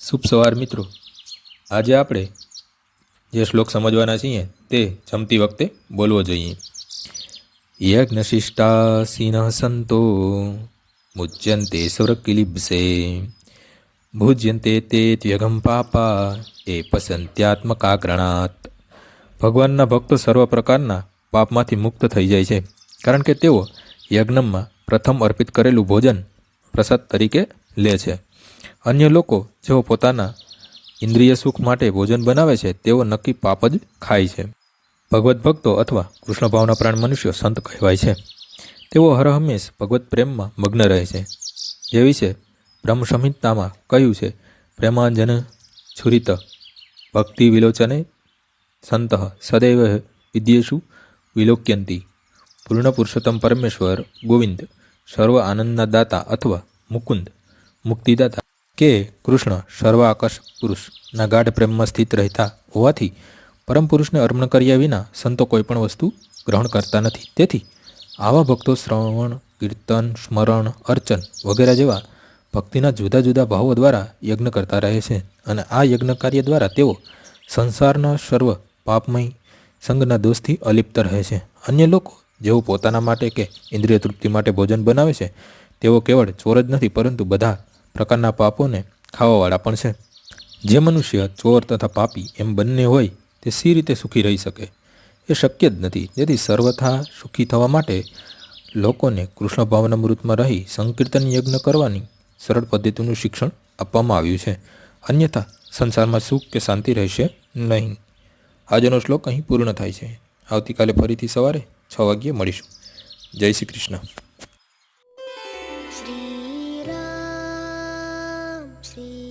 શુભ સવાર મિત્રો. આજે આપણે જે શ્લોક સમજવાના છીએ તે જમતી વખતે બોલવો જોઈએ. યજ્ઞશિષ્ટા સિંહ સંતો મુજ્યંતે સુરકિલિબ્સે ભુજ્યંતે તે ત્યગમ પાપા, એ પસંત્યાત્મકાગ્રણાત. ભગવાનના ભક્તો સર્વ પ્રકારના પાપમાંથી મુક્ત થઈ જાય છે, કારણ કે તેઓ યજ્ઞમાં પ્રથમ અર્પિત કરેલું ભોજન પ્રસાદ તરીકે લે છે. અન્ય લોકો જેઓ પોતાના ઇન્દ્રિય સુખ માટે ભોજન બનાવે છે, તેઓ નક્કી પાપ જ ખાય છે. ભગવત ભક્તો અથવા કૃષ્ણ ભાવના પ્રાણ મનુષ્યો સંત કહેવાય છે. તેઓ હરહંમેશ ભગવત પ્રેમમાં મગ્ન રહે છે. જે વિશે બ્રહ્મ સંહિતામાં કહ્યું છે, પ્રેમાંજન છુરિત ભક્તિ વિલોચને સંત સદૈવ વિદ્યેશુ વિલોક્યંતી પૂર્ણ પુરુષોત્તમ પરમેશ્વર ગોવિંદ સર્વ આનંદના દાતા અથવા મુકુંદ મુક્તિદાતા. કે કૃષ્ણ સર્વ આકર્ષ પુરુષના ગાઢ પ્રેમમાં સ્થિત રહેતા હોવાથી પરમ પુરુષને અર્પણ કર્યા વિના સંતો કોઈ પણ વસ્તુ ગ્રહણ કરતા નથી. તેથી આવા ભક્તો શ્રવણ, કીર્તન, સ્મરણ, અર્ચન વગેરે જેવા ભક્તિના જુદા જુદા ભાવો દ્વારા યજ્ઞ કરતા રહે છે અને આ યજ્ઞ કાર્ય દ્વારા તેઓ સંસારના સર્વ પાપમય સંગના દોષથી અલિપ્ત રહે છે. અન્ય લોકો જેઓ પોતાના માટે કે ઇન્દ્રિય તૃપ્તિ માટે ભોજન બનાવે છે, તેઓ કેવળ ચોર જ નથી, પરંતુ બધા પ્રકારના પાપોને ખાવાવાળા પણ છે. જે મનુષ્ય, ચોર તથા પાપી એમ બંને હોય, તે સી રીતે સુખી રહી શકે? એ શક્ય જ નથી. તેથી સર્વથા સુખી થવા માટે લોકોને કૃષ્ણ ભાવનામૃતમાં રહી સંકીર્તન યજ્ઞ કરવાની સરળ પદ્ધતિનું શિક્ષણ આપવામાં આવ્યું છે. અન્યથા, સંસારમાં સુખ કે શાંતિ રહેશે નહીં. આજનો શ્લોક અહીં પૂર્ણ થાય છે. આવતીકાલે ફરીથી સવારે છ વાગ્યે મળીશું. જય શ્રી કૃષ્ણ. શ્રી see.